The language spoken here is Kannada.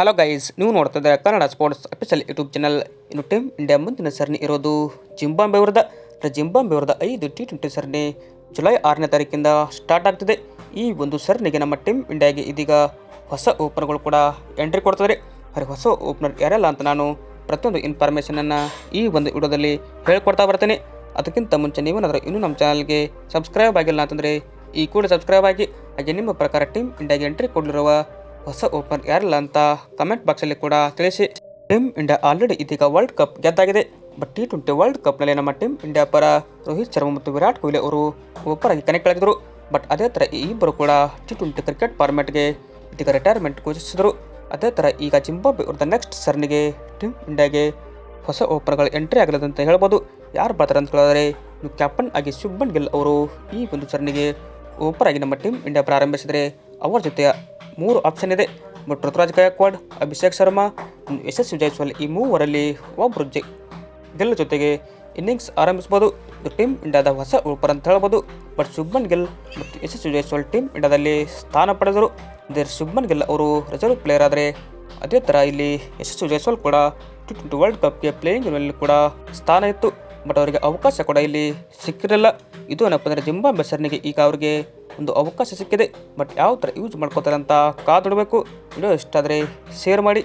ಹಲೋ ಗೈಸ್ ನೀವು ನೋಡ್ತಾ ಇದ್ದಾರೆ Kannada sports official YouTube channel ಇನ್ನು ಟೀಮ್ ಇಂಡಿಯಾ ಮುಂದಿನ ಸರಣಿ ಇರೋದು ಜಿಂಬಾಂಬೆ ವಿರುದ್ಧ. ಜಿಂಬಾಂಬೆ ವಿರುದ್ಧ ಐದು ಟಿ ಟ್ವೆಂಟಿ ಸರಣಿ ಜುಲೈ ಆರನೇ ತಾರೀಕಿಂದ ಸ್ಟಾರ್ಟ್ ಆಗ್ತಿದೆ. ಈ ಒಂದು ಸರಣಿಗೆ ನಮ್ಮ ಟೀಮ್ ಇಂಡಿಯಾಗೆ ಇದೀಗ ಹೊಸ ಓಪನರ್ಗಳು ಕೂಡ ಎಂಟ್ರಿ ಕೊಡ್ತಾರೆ ಅರೆ ಹೊಸ ಓಪನರ್ ಯಾರೆಲ್ಲ ಅಂತ ನಾನು ಪ್ರತಿಯೊಂದು ಇನ್ಫಾರ್ಮೇಷನನ್ನು ಈ ಒಂದು ವಿಡಿಯೋದಲ್ಲಿ ಹೇಳ್ಕೊಡ್ತಾ ಬರ್ತೀನಿ. ಅದಕ್ಕಿಂತ ಮುಂಚೆ ನೀವೇನಾದರೂ ಇನ್ನೂ ನಮ್ಮ ಚಾನಲ್ಗೆ ಸಬ್ಸ್ಕ್ರೈಬ್ ಆಗಿಲ್ಲ ಅಂತಂದರೆ ಈ ಕೂಡ ಸಬ್ಸ್ಕ್ರೈಬ್ ಆಗಿ. ಹಾಗೆ ನಿಮ್ಮ ಪ್ರಕಾರ ಟೀಮ್ ಇಂಡಿಯಾಗೆ ಎಂಟ್ರಿ ಕೊಡಲಿರುವ ಹೊಸ ಓಪನರ್ ಯಾರಿಲ್ಲ ಅಂತ ಕಮೆಂಟ್ ಬಾಕ್ಸಲ್ಲಿ ಕೂಡ ತಿಳಿಸಿ. ಟೀಮ್ ಇಂಡಿಯಾ ಆಲ್ರೆಡಿ ಇದೀಗ ವರ್ಲ್ಡ್ ಕಪ್ ಗೆದ್ದಾಗಿದೆ. ಬಟ್ ಟಿ ಟ್ವೆಂಟಿ ವರ್ಲ್ಡ್ ಕಪ್ನಲ್ಲಿ ನಮ್ಮ ಟೀಮ್ ಇಂಡಿಯಾ ಪರ ರೋಹಿತ್ ಶರ್ಮಾ ಮತ್ತು ವಿರಾಟ್ ಕೊಹ್ಲಿ ಅವರು ಆಗಿ ಕನೆಕ್ಟ್ ಆಗಿದ್ದರು ಬಟ್ ಅದೇ ಥರ ಈ ಇಬ್ಬರು ಕೂಡ ಟಿ ಟ್ವೆಂಟಿ ಕ್ರಿಕೆಟ್ ಫಾರ್ಮ್ಯಾಟ್ಗೆ ಇದೀಗ ರಿಟೈರ್ಮೆಂಟ್ ಘೋಷಿಸಿದರು. ಅದೇ ಥರ ಈಗ ಜಿಂಬಾಬ್ವೆ ಅವ್ರದ ನೆಕ್ಸ್ಟ್ ಸರಣಿಗೆ ಟೀಮ್ ಇಂಡಿಯಾಗೆ ಹೊಸ ಓಪನರ್ಗಳು ಎಂಟ್ರಿ ಆಗಲಿದೆ ಅಂತ ಹೇಳ್ಬೋದು. ಯಾರು ಬರ್ತಾರೆ ಅಂತ ಹೇಳಿದ್ರೆ ಇನ್ನು ಕ್ಯಾಪ್ಟನ್ ಆಗಿ ಶುಭನ್ ಗಿಲ್ ಅವರು ಈ ಒಂದು ಸರಣಿಗೆ ಓಪರ್ ಆಗಿ ನಮ್ಮ ಟೀಮ್ ಇಂಡಿಯಾ ಪ್ರಾರಂಭಿಸಿದರೆ ಅವರ ಜೊತೆ ಮೂರು ಆಪ್ಷನ್ ಇದೆ. ಬಟ್ ಋತುರಾಜ್ ಗಾಯಕ್ವಾಡ್, ಅಭಿಷೇಕ್ ಶರ್ಮಾ ಯಶಸ್ವಿ ಜೈಸ್ವಾಲ್ ಈ ಮೂವರಲ್ಲಿ ಒಬ್ಬರು ಜೈ. ಗೆಲ್ಲ ಜೊತೆಗೆ ಇನ್ನಿಂಗ್ಸ್ ಆರಂಭಿಸ್ಬೋದು ಟೀಮ್ ಇಂಡಿಯಾದ ಹೊಸ ಉಳ್ಪರ್ ಅಂತ ಹೇಳ್ಬೋದು. ಬಟ್ ಶುಭ್ಮನ್ ಗಿಲ್ ಮತ್ತು ಯಶಸ್ವಿ ಜೈಸ್ವಾಲ್ ಟೀಮ್ ಇಂಡಿಯಾದಲ್ಲಿ ಸ್ಥಾನ ಪಡೆದರು. ಇದೇ ಶುಭ್ಮನ್ ಗಿಲ್ ಅವರು ರಿಸರ್ವ್ ಪ್ಲೇಯರ್ ಆದರೆ ಅದೇ ಥರ ಇಲ್ಲಿ ಯಶಸ್ವಿ ಜೈಸ್ವಾಲ್ ಕೂಡ ಟಿ ಟ್ವೆಂಟಿ ವರ್ಲ್ಡ್ ಕಪ್ಗೆ ಪ್ಲೇಯಿಂಗ್ ಮೇಲೆ ಕೂಡ ಸ್ಥಾನ ಇತ್ತು. ಬಟ್ ಅವರಿಗೆ ಅವಕಾಶ ಕೂಡ ಇಲ್ಲಿ ಸಿಕ್ಕಿರಲ್ಲ ಇದು ಏನಪ್ಪ ಅಂದರೆ ಜಿಂಬಾ ಬೆಸರ್ನಿಗೆ ಈಗ ಅವರಿಗೆ ಒಂದು ಅವಕಾಶ ಸಿಕ್ಕಿದೆ ಬಟ್ ಯಾವ ಥರ ಯೂಸ್ ಮಾಡ್ಕೋತಾರೆ ಅಂತ ಕಾದುಡಬೇಕು ವಿಡಿಯೋ ಇಷ್ಟ ಆದರೆ ಶೇರ್ ಮಾಡಿ.